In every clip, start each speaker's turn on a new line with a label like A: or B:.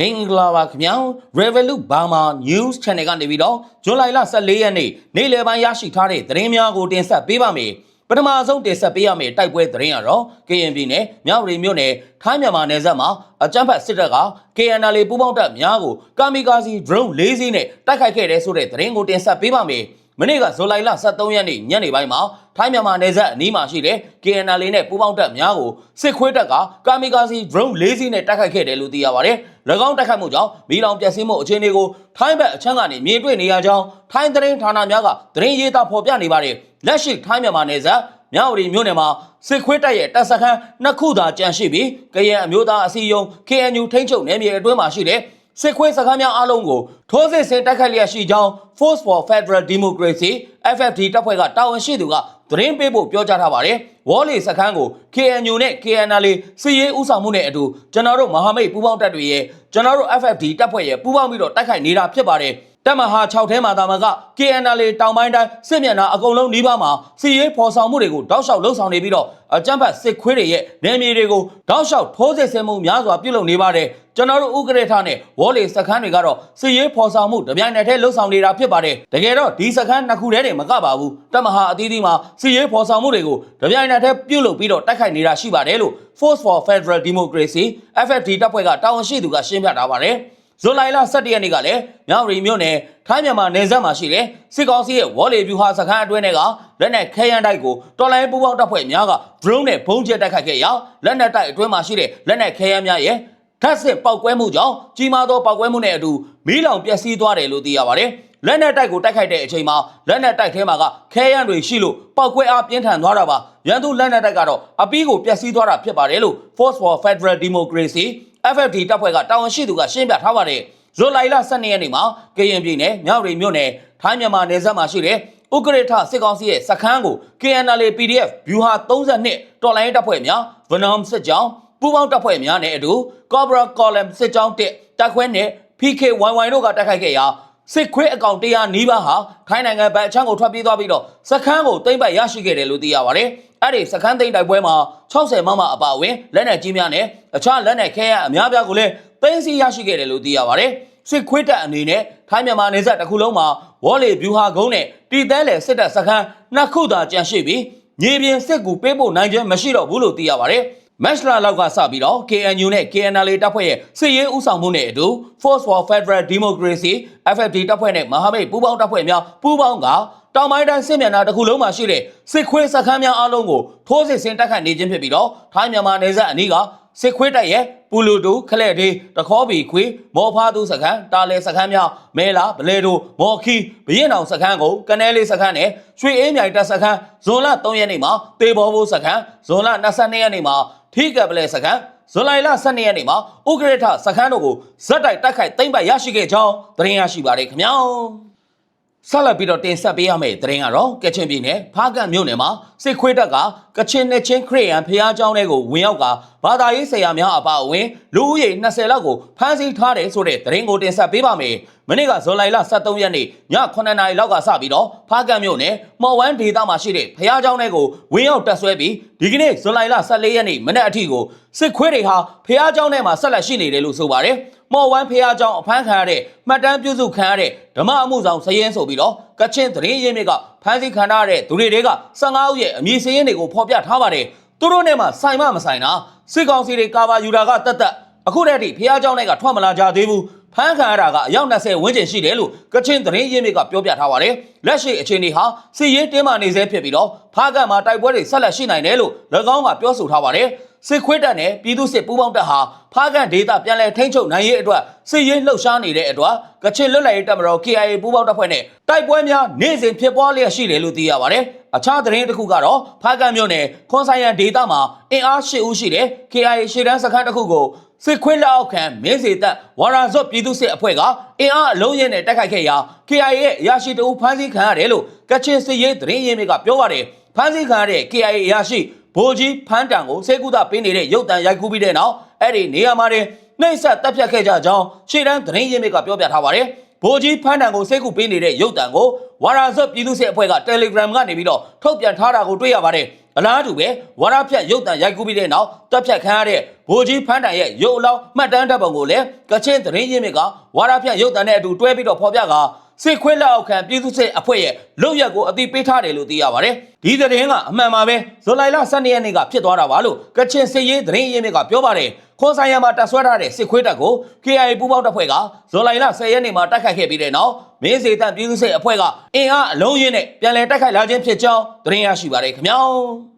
A: မင်္ဂလာပါခင်ဗျာ Revolut Burma News Channel ကနေပြီးတော့ဇွန်လ14ရက်နေ့နေ့လယ်ပိုင်းရရှိထားတဲ့သတင်းများကိုတင်ဆက်ပေးပါမယ်ပထမဆုံးတင်ဆက်ပေးရမယ့်တိုက်ပွဲသတင်းကတော့ KNP နဲ့မြောက်ရီမြို့နယ်ထိုင်းမြန်မာနယ်စပ်မှာအကြမ်းဖက်စစ်တပ်က KNL ပူးပေါင်းတပ်များကိုကာမီကာစီ drone ၄စီးနဲ့တိုက်ခိုက်ခဲ့တဲ့ဆိုတဲ့သတင်းကိုတင်ဆက်ပေးပါမယ်မနေ့ကဇူလိုင်လ23ရက်နေ့ညနေပိုင်းမှာ ထိုင်းမြန်မာနယ်စပ်အနီးမှာရှိတဲ့ KNL နဲ့ပူးပေါင်းတပ်များကိုစစ်ခွေးတပ်ကကာမီကာစီ drone ၄စီးနဲ့တိုက်ခိုက်ခဲ့တယ်လို့သိရပါတယ်။၎င်းတိုက်ခိုက်မှုကြောင့်မီးလောင်ပျက်စီးမှုအခြေအနေကိုထိုင်းဘက်အချမ်းကနေမြင်တွေ့နေရကြောင်းထိုင်းသတင်းဌာနများကသတင်းရေးသားဖော်ပြနေပါတယ်။လက်ရှိထိုင်းမြန်မာနယ်စပ်မြောက်ရီမြို့နယ်မှာစစ်ခွေးတပ်ရဲ့တပ်စခန်းနှစ်ခုသာကျန်ရှိပြီးကရင်အမျိုးသားအစည်းအရုံး KNU ထိန်းချုပ်နယ်မြေအတွင်းမှာရှိတဲ့ စစ်ခွေးစခန်းများအလုံးကိုထိုးစစ်ဆင်တိုက်ခိုက်လျက်ရှိကြောင်း Force for Federal Democracy FFD တပ်ဖွဲ့ကတာဝန်ရှိသူကသတင်းပေးဖို့ပြောကြားထားပါတယ်။ဝေါ်လီစခန်းကို KNU နဲ့ KNL စစ်ရေးဥဆောင်မှုနဲ့အတူကျွန်တော်တို့မဟာမိတ်ပူးပေါင်းတပ်တွေရဲ့ကျွန်တော်တို့ FFD တပ်ဖွဲ့ရဲ့ပူးပေါင်းပြီးတော့တိုက်ခိုက်နေတာဖြစ်ပါတယ်။ တပ်မဟာ6ထဲမှာတာမက KNL တောင်ပိုင်းတိုင်းစစ်မျက်နှာအကုန်လုံးနှီးပါးမှာစီရေးဖော်ဆောင်မှုတွေကိုတောက်လျှောက်လှုပ်ဆောင်နေပြီးတော့အကြမ်းဖက်စစ်ခွေးတွေရဲ့နယ်မြေတွေကိုတောက်လျှောက်ထိုးစစ်ဆင်မှုများစွာပြုလုပ်နေပါတယ်ကျွန်တော်တို့ဥက္ကဋ္ဌနဲ့ဝေါ်လီစခန်းတွေကတော့စီရေးဖော်ဆောင်မှုတပြိုင်နက်တည်းလှုပ်ဆောင်နေတာဖြစ်ပါတယ်တကယ်တော့ဒီစခန်းနှစ်ခုတည်းတည်းမကပါဘူးတပ်မဟာအသီးသီးမှာစီရေးဖော်ဆောင်မှုတွေကိုတပြိုင်နက်တည်းပြုလုပ်ပြီးတော့တိုက်ခိုက်နေတာရှိပါတယ်လို့ Force for Federal Democracy FFD တပ်ဖွဲ့ကတာဝန်ရှိသူကရှင်းပြထားပါတယ် ဇွန်လ17ရက်နေ့ကလည်းမြောက်ရီမြို့နယ်ထိုင်းမြန်မာနယ်စပ်မှာရှိတဲ့စစ်ကောင်စီရဲ့ဝေါ်လီဗျူဟာစခန်းအတွင်းကလက်နက်ခဲယမ်းတိုက်ကိုတော်လိုင်းပူပေါင်းတပ်ဖွဲ့များက drone နဲ့ဘုံကျဲတိုက်ခိုက်ခဲ့ရာလက်နက်တိုက်အတွင်းမှာရှိတဲ့လက်နက်ခဲယမ်းများရဲ့ထပ်ဆင့်ပောက်ကွဲမှုကြောင့်ကြီးမားသောပောက်ကွဲမှုနဲ့အတူမီးလောင်ပျက်စီးသွားတယ်လို့သိရပါတယ်။လက်နက်တိုက်ကိုတိုက်ခိုက်တဲ့အချိန်မှာလက်နက်တိုက်ထဲမှာကခဲယမ်းတွေရှိလို့ပောက်ကွဲအားပြင်းထန်သွားတာပါ။ရန်သူလက်နက်တိုက်ကတော့အပီးကိုပျက်စီးသွားတာဖြစ်ပါတယ်လို့ Force for Federal Democracy FFD တပ်ဖွဲ့ကတာဝန်ရှိသူကရှင်းပြထားပါတယ်။ဇူလိုင်လ12ရက်နေ့မှာကရင်ပြည်နယ်မြောက်ရီမြို့နယ်ထိုင်းမြန်မာနယ်စပ်မှာရှိတဲ့ဥက္ကဋ္ဌစစ်ကောင်စီရဲ့စခန်းကို KNL PDF ဗျူဟာ32တော်လိုင်းတပ်ဖွဲ့များ Venom စစ်ကြောင်းပူးပေါင်းတပ်ဖွဲ့များနဲ့အတူ Cobra Column စစ်ကြောင်း1တပ်ခွဲနဲ့ PKYY တို့ကတိုက်ခိုက်ခဲ့ရာစစ်ခွေးအကောင်100နီးပါးဟာထိုင်းနိုင်ငံဘက်အချမ်းကိုထွက်ပြေးသွားပြီးတော့စခန်းကိုသိမ်းပိုက်ရရှိခဲ့တယ်လို့သိရပါတယ်။ အဲ့ဒီစခန်းသိမ်းတိုက်ပွဲမှာ60မမအပါအဝင်လက်နက်ကြီးများနဲ့အခြားလက်နက်ခဲယမ်းအများပြားကိုလည်းသိမ်းဆည်းရရှိခဲ့တယ်လို့သိရပါတယ်။စစ်ခွေးတပ်အနေနဲ့ထိုင်းမြန်မာနယ်စပ်တစ်ခုလုံးမှာဝေါ်လီဗျူဟာကုန်းနဲ့တီသဲလေစစ်တပ်စခန်းနှစ်ခုသာကျန်ရှိပြီးမြေပြင်စစ်ကူပေးဖို့နိုင်ခြင်းမရှိတော့ဘူးလို့သိရပါတယ်။မက်စလာလောက်ကစပြီးတော့ KNU နဲ့ KNL တပ်ဖွဲ့ရဲ့စစ်ရေးဥဆောင်မှုနဲ့အတူ Force for Federal Democracy FFD တပ်ဖွဲ့နဲ့မဟာမိတ်ပူးပေါင်းတပ်ဖွဲ့များပူးပေါင်းက တောင်ပိုင်းတိုင်းစစ်မျက်နှာတစ်ခုလုံးမှာရှိတဲ့စစ်ခွေးစခန်းများအလုံးကိုထိုးစစ်ဆင်တိုက်ခိုက်နေခြင်းဖြစ်ပြီးတော့ထိုင်းမြန်မာနယ်စပ်အနီးကစစ်ခွေးတပ်ရဲ့ပူလူတူခလက်ဒေးတခေါဘီခွေမော်ဖားသူစခန်းတာလဲစခန်းများမဲလာဗလဲတိုမော်ခီဘရင်အောင်စခန်းကိုကနဲလေးစခန်းနဲ့ရွှေအေးမြိုင်တပ်စခန်းဇွန်လ3ရက်နေ့မှာတေဘောဘိုးစခန်းဇွန်လ22ရက်နေ့မှာထိကပလဲစခန်းဇွန်လ12ရက်နေ့မှာဥက္ကဋ္ဌစခန်းတို့ကိုဇက်တိုက်တိုက်ခိုက်သိမ့်ပိုက်ရရှိခဲ့ကြောင်းသတင်းရရှိပါတယ်ခင်ဗျာ ဆက်လက်ပြီးတော့တင်ဆက်ပေးရမယ့်သတင်းကတော့ကချင်ပြည်နယ်ဖားကန့်မြို့နယ်မှာစစ်ခွေးတပ်ကကချင်နဲ့ချင်းခရီးယန်ဖျားเจ้าတွေကိုဝင်ရောက်ကဘာသာရေးဆရာများအပါအဝင်လူဦးရေ20လောက်ကိုဖမ်းဆီးထားတယ်ဆိုတဲ့သတင်းကိုတင်ဆက်ပေးပါမယ်။မနေ့ကဇွန်လ23ရက်နေ့ည9နာရီလောက်ကစပြီးတော့ဖားကန့်မြို့နယ်မော်ဝမ်းဒေသမှာရှိတဲ့ဖျားเจ้าတွေကိုဝင်ရောက်တက်ဆွဲပြီးဒီကနေ့ဇွန်လ14ရက်နေ့မနေ့အထိကိုစစ်ခွေးတွေဟာဖျားเจ้าနဲ့မှာဆက်လက်ရှိနေတယ်လို့ဆိုပါတယ်။ မော်ဝမ်းဖျားเจ้าအဖမ်းခံရတဲ့မှတ်တမ်းပြုစုခံရတဲ့ဓမ္မအမှုဆောင်စရင်ဆိုပြီးတော့ကချင်သတင်းရင်းမြစ်ကဖမ်းဆီးခံရတဲ့သူတွေက15ဦးရဲ့အမည်စရင်းတွေကိုဖော်ပြထားပါတယ်။သူတို့နဲ့မှဆိုင်မမဆိုင်တာစစ်ကောင်စီတွေကာဘာယူတာကတက်တက်အခုတည်းကဖះเจ้าနဲ့ကထွက်မလာကြသေးဘူးဖမ်းခံရတာကအယောက်20ဝန်းကျင်ရှိတယ်လို့ကချင်သတင်းရင်းမြစ်ကပြောပြထားပါတယ်လက်ရှိအခြေအနေဟာစီရေးတင်းမာနေဆဲဖြစ်ပြီးတော့ဖားကန့်မှာတိုက်ပွဲတွေဆက်လက်ရှိနိုင်တယ်လို့၎င်းကပြောဆိုထားပါတယ် စစ်ခွေးတပ်နဲ့ပြည်သူစစ်ပူးပေါင်းတပ်ဟာဖားကန့်ဒေသပြန်လည်ထိန်းချုပ်နိုင်ရေးအတွက်စစ်ရေးလှုပ်ရှားနေတဲ့အတွက်ကချင်လွတ်လပ်ရေးတပ်မတော် KIA ပူးပေါင်းတပ်ဖွဲ့နဲ့တိုက်ပွဲများနေ့စဉ်ဖြစ်ပွားလျက်ရှိတယ်လို့သိရပါတယ်။အခြားသတင်းတစ်ခုကတော့ဖားကန့်မြို့နယ်ခွန်ဆိုင်ရန်ဒေသမှာအင်အား၈ဦးရှိတဲ့ KIA ရှေ့တန်းစခန်းတစ်ခုကိုစစ်ခွေးလက်အောက်ခံမင်းစီတပ်ဝါရာဇော့ပြည်သူစစ်အဖွဲ့ကအင်အားအလုံးရင်းနဲ့တိုက်ခိုက်ခဲ့ရာ KIA ရဲ့အရာရှိတအုပ်ဖမ်းဆီးခံရတယ်လို့ကချင်စစ်ရေးသတင်းရင်းမြစ်ကပြောပါတယ်။ဖမ်းဆီးခံရတဲ့ KIA အရာရှိ ဗိုလ်ကြီးဖန်းတန်ကိုစေကူတာပေးနေတဲ့ရုပ်တံရိုက်ကူးပြီးတဲ့နောက်အဲ့ဒီနေရာမှာတင်နှိမ့်ဆက်တပ်ဖြတ်ခဲ့ကြကြောင်းရှေ့တန်းသတင်းရင်းမြစ်ကပြောပြထားပါတယ်။ဗိုလ်ကြီးဖန်းတန်ကိုစေကူပေးနေတဲ့ရုပ်တံကိုဝါရာဇော့ပြည်သူစစ်အဖွဲ့က Telegram ကနေပြီးတော့ထုတ်ပြန်ထားတာကိုတွေ့ရပါတယ်။အလားတူပဲဝါရဖြတ်ရုပ်တံရိုက်ကူးပြီးတဲ့နောက်တပ်ဖြတ်ခံရတဲ့ဗိုလ်ကြီးဖန်းတိုင်ရဲ့ရုပ်အလောင်းမှတ်တမ်းတပ်ပုံကိုလည်းကချင်သတင်းရင်းမြစ်ကဝါရဖြတ်ရုပ်တံနဲ့အတူတွဲပြီးတော့ဖော်ပြက စစ်ခွေးလက်အောက်ခံပြည်သူ့စစ်အဖွဲ့ရဲ့လုံရက်ကိုအတိပေးထားတယ်လို့သိရပါတယ်။ဒီသတင်းကအမှန်ပါပဲဇူလိုင်လ12ရက်နေ့ကဖြစ်သွားတာပါလို့ကချင်စစ်ရေးသတင်းရင်းမြစ်ကပြောပါတယ်။ခွန်ဆိုင်ရမှာတပ်ဆွဲထားတဲ့စစ်ခွေးတပ်ကို KIA ပူးပေါင်းတပ်ဖွဲ့ကဇူလိုင်လ10ရက်နေ့မှာတိုက်ခိုက်ခဲ့ပြီးတဲ့နောက်မင်းစေတန်ပြည်သူ့စစ်အဖွဲ့ကအင်အားအလုံးရင်းနဲ့ပြန်လည်တိုက်ခိုက်လာခြင်းဖြစ်ကြောင်းသတင်းရရှိပါတယ်ခင်ဗျာ။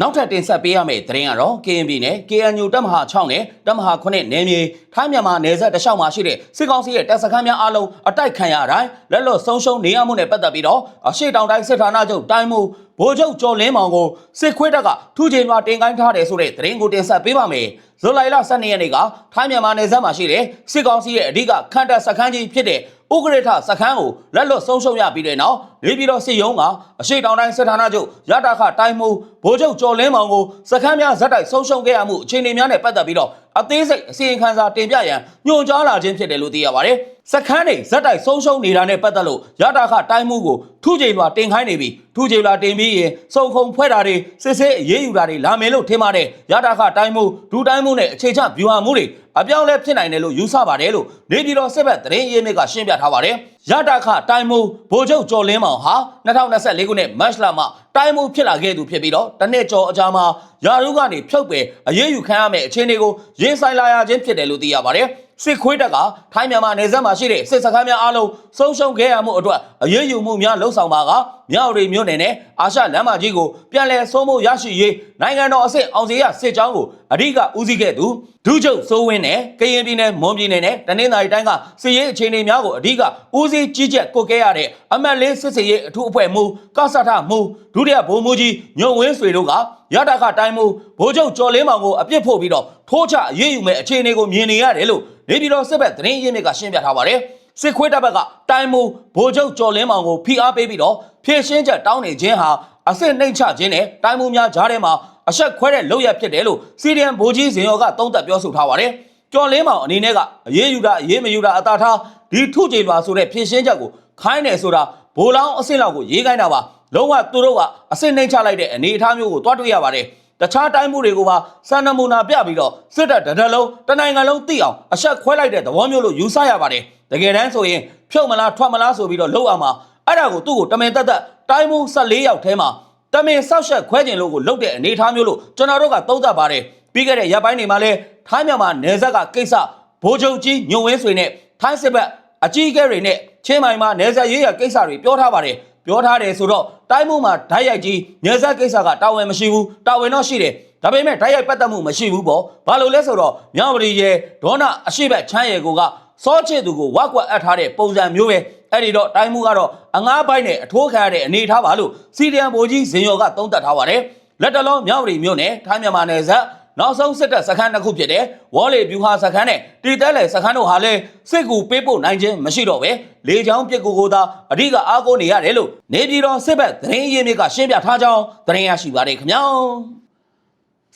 A: နောက်ထပ်တင်ဆက်ပေးရမယ့်သတင်းကတော့ KNB နဲ့ KNU တပ်မဟာ6နဲ့တပ်မဟာ9နယ်မြေထိုင်းမြန်မာနယ်စပ်တလျှောက်မှာရှိတဲ့စစ်ကောင်စီရဲ့တပ်စခန်းများအားလုံးအတိုက်ခံရတိုင်းလက်လွတ်ဆုံးရှုံးနေရမှုနဲ့ပတ်သက်ပြီးတော့အရှိတောင်တိုင်းစစ်ဌာနချုပ်တိုင်းမှုဗိုလ်ချုပ်ကျော်လင်းမောင်ကိုစစ်ခွေးတပ်ကထူးချိန်မှာတင်ကိုင်းထားတယ်ဆိုတဲ့သတင်းကိုတင်ဆက်ပေးပါမယ်။ဇူလိုင်လ12ရက်နေ့ကထိုင်းမြန်မာနယ်စပ်မှာရှိတဲ့စစ်ကောင်စီရဲ့အဓိကခန့်တပ်စခန်းကြီးဖြစ်တဲ့ဥက္ကဋ္ဌစခန်းကိုလက်လွတ်ဆုံးရှုံးရပြီးတဲ့နောက်နေပြည်တော်စစ်ရုံးကအရှိတောင်တိုင်းစစ်ဌာနချုပ်ရတခတိုင်းမှုဗိုလ်ချုပ်ကျော်လင်းမောင်ကိုစခန်းများဇက်တိုက်ဆုံးရှုံးခဲ့ရမှုအခြေအနေများနဲ့ပတ်သက်ပြီးတော့အသေးစိတ်အစီရင်ခံစာတင်ပြရန်ညွှန်ကြားလာခြင်းဖြစ်တယ်လို့သိရပါတယ်။စခန်းတွေဇက်တိုက်ဆုံးရှုံးနေတာနဲ့ပတ်သက်လို့ရတခတိုင်းမှုကိုထူးချိန်လွာတင်ခိုင်းနေပြီထူးချိန်လွာတင်ပြီးရင်စုံခုံဖွဲ့တာတွေစစ်ဆေးအရေးယူတာတွေလာမယ်လို့ထင်ပါတယ်။ရတခတိုင်းမှုဒူတိုင်းမှုနဲ့အခြေချဗျူဟာမှုတွေအပြောင်းလဲဖြစ်နိုင်တယ်လို့ယူဆပါတယ်လို့နေပြည်တော်စစ်ဘက်သတင်းရင်းမြစ်ကရှင်းပြထားပါတယ်။ ရတခတိုင်းမှုဗိုလ်ချုပ်ကျော်လင်းမောင်ဟာ2024ခုနှစ်မတ်လမှာတိုင်းမှုဖြစ်လာခဲ့သူဖြစ်ပြီးတော့တနေ့ကျော်အကြာမှာယာရုကနေဖြုတ်ပယ်အရေးယူခံရမယ့်အခြေအနေကိုရင်ဆိုင်လာရခြင်းဖြစ်တယ်လို့သိရပါတယ်။ စစ်ခွေးတပ်ကထိုင်းမြန်မာနယ်စပ်မှာရှိတဲ့စစ်စခန်းများအားလုံးဆုံးရှုံးခဲ့ရမှုအတွက်အရေးယူမှုများလှုံ့ဆော်ပါကမြောက်ရီမြို့နယ်နဲ့အာရှလမ်းမကြီးကိုပြန်လည်ဆုံးဖို့ရရှိရေးနိုင်ငံတော်အဆင့်အောင်စီရစစ်ကြောင်းကိုအဓိကဦးစီးခဲ့သူဒုချုပ်စိုးဝင်းနဲ့ကရင်ပြည်နယ်မွန်ပြည်နယ်နဲ့တနင်္သာရီတိုင်းကစစ်ရေးအခြေအနေများကိုအဓိကဦးစီးကြီးကြပ်ကွပ်ကဲရတဲ့အမတ်လေးစစ်စေးရေးအထူးအဖွဲ့မှူးကဆထမှူးဒုတိယဗိုလ်မှူးကြီးညုံဝင်းဆွေတို့ကရတခတိုင်းမှူးဗိုလ်ချုပ်ကျော်လင်းမောင်ကိုအပြစ်ဖို့ပြီးတော့ထိုးချအရေးယူမဲ့အခြေအနေကိုမြင်နေရတယ်လို့နေပြည်တော်စစ်ဘက်သတင်းရင်းမြစ်ကရှင်းပြထားပါတယ်စစ်ခွေးတပ်ဘက်ကတိုင်းမှုဗိုလ်ချုပ်ကျော်လင်းမောင်ကိုဖိအားပေးပြီးတော့ဖြည့်ရှင်းချက်တောင်းနေခြင်းဟာအစစ်နှိမ့်ချခြင်းနဲ့တိုင်းမှုများကြားထဲမှာအဆက်ခွဲတဲ့လုပ်ရဖြစ်တယ်လို့စီဒီအမ်ဗိုလ်ကြီးဇင်ရောကသုံးသပ်ပြောဆိုထားပါတယ်။ကျော်လင်းမောင်အနေနဲ့ကအရေးယူတာအရေးမယူတာအသာထားဒီထုကြိမ်လွာဆိုတဲ့ဖြည့်ရှင်းချက်ကိုခိုင်းတယ်ဆိုတာဘိုးလောင်းအစ်စ်လောက်ကိုရေးခိုင်းတာပါ လုံးဝသူတို့ကအစစ်နှိမ့်ချလိုက်တဲ့အနေအထားမျိုးကိုတွားတွေ့ရပါတယ်။တခြားတိုင်းမှုတွေကိုပါစံနမူနာပြပြီးတော့စစ်တပ်တဒလုံးတနိုင်ငံလုံးသိအောင်အဆက်ခွဲလိုက်တဲ့သဘောမျိုးလို့ယူဆရပါတယ်တကယ်တမ်းဆိုရင်ဖြုတ်မလားထွက်မလားဆိုပြီးတော့လှုပ်အောင်မှာအဲ့ဒါကိုသူ့ကိုတမင်တက်တက်တိုင်းမှု14ယောက်ထဲမှာတမင်ဆောက်ရှက်ခွဲကျင်လို့ကိုလှုပ်တဲ့အနေအထားမျိုးလို့ကျွန်တော်တို့ကသုံးသပ်ပါတယ်ပြီးခဲ့တဲ့ရပ်ပိုင်းတွေမှာလဲထိုင်းမြန်မာနယ်စပ်ကကိစ္စဘိုးချုပ်ကြီးညုံဝင်းဆွေနဲ့ထိုင်းစစ်ဘက်အကြီးအကဲတွေနဲ့ချင်းမိုင်မှာနယ်စပ်ရေးရကိစ္စတွေပြောထားပါတယ် ပြောထားတယ်ဆိုတော့တိုင်းမှုမှာဓာတ်ရိုက်ကြီးနယ်စပ်ကိစ္စကတာဝန်မရှိဘူးတာဝန်တော့ရှိတယ်ဒါပေမဲ့ဓာတ်ရိုက်ပတ်သက်မှုမရှိဘူးပေါ့ဘာလို့လဲဆိုတော့မြောက်ပရီရဲ့ဒေါနာအရှိဘက်ချမ်းရဲကိုကစောချစ်သူကိုဝက်ကွက်အပ်ထားတဲ့ပုံစံမျိုးပဲအဲ့ဒီတော့တိုင်းမှုကတော့အငားပိုင်းနဲ့အထိုးခံရတဲ့အနေထားပါလို့စီဒီအမ်ဘိုကြီးဇင်ယော်ကသုံးသပ်ထားပါတယ်လက်တလုံးမြောက်ပရီမြို့နယ်ထိုင်းမြန်မာနယ်စပ် နောက်ဆုံးစစ်တပ်စခန်းတစ်ခုဖြစ်တဲ့ဝေါ်လေဗျူဟာစခန်းနဲ့တီတဲလေစခန်းတို့ဟာလည်းစစ်ကူပေးပို့နိုင်ခြင်းမရှိတော့ပဲလေချောင်းပြစ်ကူကိုသာအဓိကအားကိုးနေရတယ်လို့နေပြည်တော်စစ်ဘက်သတင်းရင်းမြစ်ကရှင်းပြထားကြောင်းသတင်းရရှိပါတယ်ခင်ဗျာ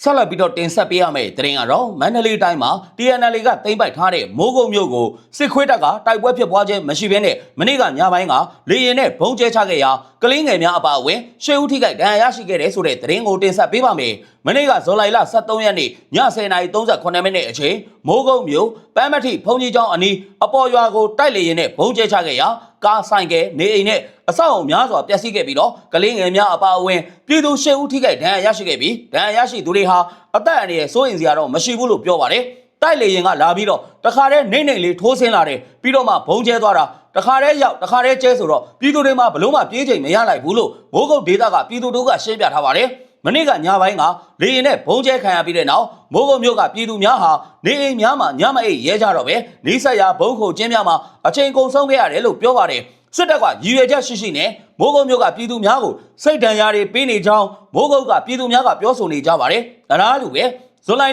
A: ဆက်လက်ပြီးတော့တင်ဆက်ပေးရမယ့်သတင်းကတော့မန္တလေးတိုင်းမှာ TNL ကတင်ပိုက်ထားတဲ့မိုးကုတ်မြို့ကိုစစ်ခွေးတပ်ကတိုက်ပွဲဖြစ်ပွားခြင်းမရှိဘဲနဲ့မနေ့ကညပိုင်းကလေရင်နဲ့ဘုံကျဲချခဲ့ရာကလင်းငယ်များအပါအဝင်ရှေးဦးထိခိုက်ဒဏ်ရာရရှိခဲ့တဲ့ဆိုတဲ့သတင်းကိုတင်ဆက်ပေးပါမယ်။မနေ့ကဇွန်လ23ရက်နေ့ည10:38မိနစ်အချိန်မိုးကုတ်မြို့ပန်းမထိဖုန်ကြီးကျောင်းအနီးအပေါ်ရွာကိုတိုက်လေရင်နဲ့ဘုံကျဲချခဲ့ရာ ကားဆိုင်ကနေအိမ်နဲ့အဆောက်အုံများစွာပျက်စီးခဲ့ပြီးတော့ကလေးငယ်များအပါအဝင်ပြည်သူရှစ်ဦးထိခိုက်ဒဏ်ရာရရှိခဲ့ပြီးဒဏ်ရာရရှိသူတွေဟာအသက်အန္တရာယ်စိုးရိမ်စရာတော့မရှိဘူးလို့ပြောပါတယ်တိုက်လေရင်ကလာပြီးတော့တခါတည်းနေနေလေးထိုးဆင်းလာတယ်ပြီးတော့မှဘုံကျဲသွားတာတခါတည်းရောက်တခါတည်းကျဲဆိုတော့ပြည်သူတွေမှာဘလို့မှပြေးချိန်မရလိုက်ဘူးလို့မိုးကုတ်ဒေသကပြည်သူတို့ကရှင်းပြထားပါတယ် မနေ့ကညပိုင်းကလေရင်နဲ့ဘုံကျဲခံရပြီးတဲ့နောက်မိုးကုတ်မြို့ကပြည်သူများဟာနေအိမ်များမှာညမအိပ်ရဲကြတော့ပဲနေဆက်ရဘုံခုကျင်းများမှာအချိန်ကုန်ဆုံးခဲ့ရတယ်လို့ပြောပါတယ်စစ်တပ်ကရည်ရွယ်ချက်ရှိရှိနဲ့မိုးကုတ်မြို့ကပြည်သူများကိုစိတ်ဒဏ်ရာတွေပေးနေကြောင်းမိုးကုတ်ကပြည်သူများကပြောဆိုနေကြပါတယ်။ဒါလားလို့ပဲဇွန်လ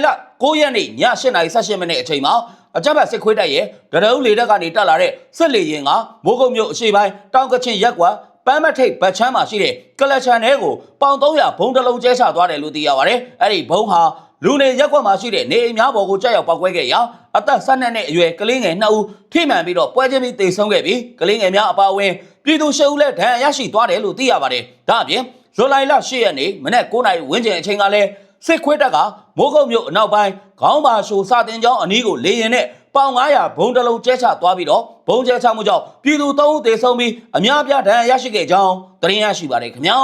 A: 9ရက်နေ့ည8:18မိနစ်အချိန်မှာအကြမ်းဖက်စစ်ခွေးတပ်ရဲ့ဒရုန်းလေတပ်ကနေတက်လာတဲ့စစ်လေရင်ကမိုးကုတ်မြို့အရှိပိုင်းတောင်ကချင်ရက်ကွာ ပန်းမထိတ်ဗတ်ချမ်းမှာရှိတဲ့ကလချန်ထဲကိုပေါင်300ဘုံတစ်လုံးကျဲချသွားတယ်လို့သိရပါတယ်။အဲ့ဒီဘုံဟာလူနေရက်ကွက်မှာရှိတဲ့နေအိမ်များပေါ်ကိုကြောက်ရောက်ပောက်ကွဲခဲ့ရာအသက်12နှစ်အရွယ်ကလေးငယ်2ဦးထိမှန်ပြီးတော့ပွဲချင်းပြီးတေဆုံးခဲ့ပြီးကလေးငယ်များအပါအဝင်ပြည်သူ၈ဦးလည်းဒဏ်ရာရရှိသွားတယ်လို့သိရပါတယ်။ဒါအပြင်ဇဇူလိုင်လ10ရက်နေ့မနက်9:00နာရီဝန်းကျင်အချိန်ကလည်းစစ်ခွေးတပ်ကမိုးကုတ်မြို့အနောက်ပိုင်းခေါင်းပါရှိုစာတင်ကျောင်းအနီးကိုလေရင်နဲ့ ပေါင်900ဘုံတစ်လုံးကျဲချသွားပြီးတော့ဘုံကျဲချမှုကြောင့်ပြည်သူ3ဦးသေဆုံးပြီးအများပြားဒဏ်ရာရရှိခဲ့ကြောင်းသတင်းရရှိပါတယ်ခင်ဗျာ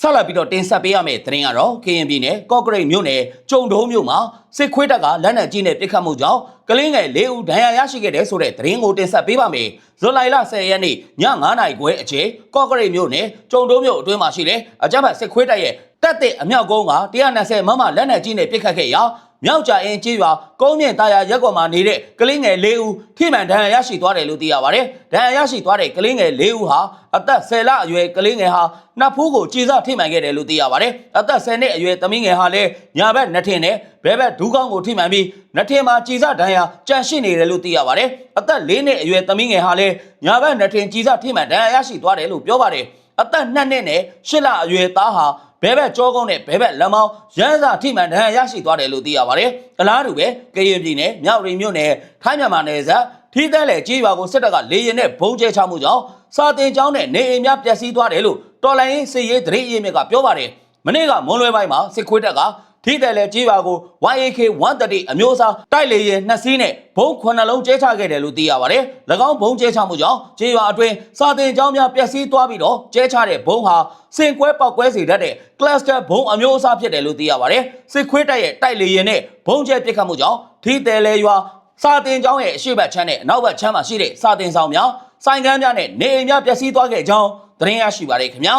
A: ဆက်လက်ပြီးတော့တင်ဆက်ပေးရမယ့်သတင်းကတော့ KN ပြည်နယ်ကော့ကရိတ်မြို့နယ်ကျုံတုံးမြို့မှာစစ်ခွေးတပ်ကလက်နက်ကြီးနဲ့ပစ်ခတ်မှုကြောင့်ကလင်းငယ်၄ဦးဒဏ်ရာရရှိခဲ့တဲ့ဆိုတဲ့သတင်းကိုတင်ဆက်ပေးပါမယ်။ဇွန်လလ10ရက်နေ့ည9:00နာရီခွဲအချိန်ကော့ကရိတ်မြို့နယ်ကျုံတုံးမြို့အတွင်းမှာရှိတဲ့အကြမ်းဖက်စစ်ခွေးတပ်ရဲ့တပ်တဲ့အမြောက်ကုန်းက120မမလက်နက်ကြီးနဲ့ပစ်ခတ်ခဲ့ရာ မြောက်ကြအင်းကြီးရွာကုန်းမြင့်တာယာရက်ကွက်မှာနေတဲ့ကလေးငယ်၄ဦးထိမှန်ဒဏ်ရာရရှိသွားတယ်လို့သိရပါတယ်။ဒဏ်ရာရရှိသွားတဲ့ကလေးငယ်၄ဦးဟာအသက်10လအရွယ်ကလေးငယ်ဟာနှပ်ဖူးကိုကြည်စားထိမှန်ခဲ့တယ်လို့သိရပါတယ်။အသက်10နှစ်အရွယ်သမီးငယ်ဟာလည်းညာဘက်နှထင်နဲ့ဘဲဘက်ဒူးကောင်းကိုထိမှန်ပြီးနှထင်မှာကြည်စားဒဏ်ရာကြန့်ရှိနေတယ်လို့သိရပါတယ်။အသက်၄နှစ်အရွယ်သမီးငယ်ဟာလည်းညာဘက်နှထင်ကြည်စားထိမှန်ဒဏ်ရာရရှိသွားတယ်လို့ပြောပါတယ်။ အသက်2နှစ်နဲ့8လအရွယ်သားဟာဘဲဘက်ကြောကုန်းနဲ့ဘဲဘက်လက်မောင်းရမ်းစာထိမှန်ဒဏ်ရာရရှိသွားတယ်လို့သိရပါတယ်။အလားတူပဲကရင်ပြည်နယ်မြောက်ရီမြို့နယ်ထိုင်းမြန်မာနယ်စပ်ထီးတဲ့လေကြေးရွာကိုစစ်တပ်ကလေရင်နဲ့ဘုံကျဲချမှုကြောင့်စာတင်ကျောင်းနဲ့နေအိမ်များပျက်စီးသွားတယ်လို့တော်လိုင်းရေးစစ်ရေးသတင်းအရင်းမြစ်ကပြောပါတယ်။မနေ့ကမွန်လွဲပိုင်းမှာစစ်ခွေးတပ်က ထီးတယ်လေကြေးရွာကို YAK 130အမျိုးအစားတိုက်လေရင်နှစ်စီးနဲ့ဘုံခုနှစ်လုံးကျဲချခဲ့တယ်လို့သိရပါတယ်။၎င်းဘုံကျဲချမှုကြောင့်ကြေးရွာအတွင်းစာတင်ကျောင်းများပျက်စီးသွားပြီးတော့ကျဲချတဲ့ဘုံဟာစင်ကွဲပောက်ကွဲစေတတ်တဲ့ cluster ဘုံအမျိုးအစားဖြစ်တယ်လို့သိရပါတယ်။စစ်ခွေးတပ်ရဲ့တိုက်လေရင်နဲ့ဘုံကျဲပစ်ခတ်မှုကြောင့်ထီးတယ်လေရွာစာတင်ကျောင်းရဲ့အရှိတ်ဘက်ချမ်းနဲ့အနောက်ဘက်ချမ်းမှာရှိတဲ့စာတင်ဆောင်များဆိုင်ကမ်းများနဲ့နေအိမ်များပျက်စီးသွားခဲ့ကြောင်းသတင်းရရှိပါတယ်ခင်ဗျာ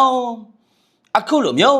A: ။အခုလိုမျိုး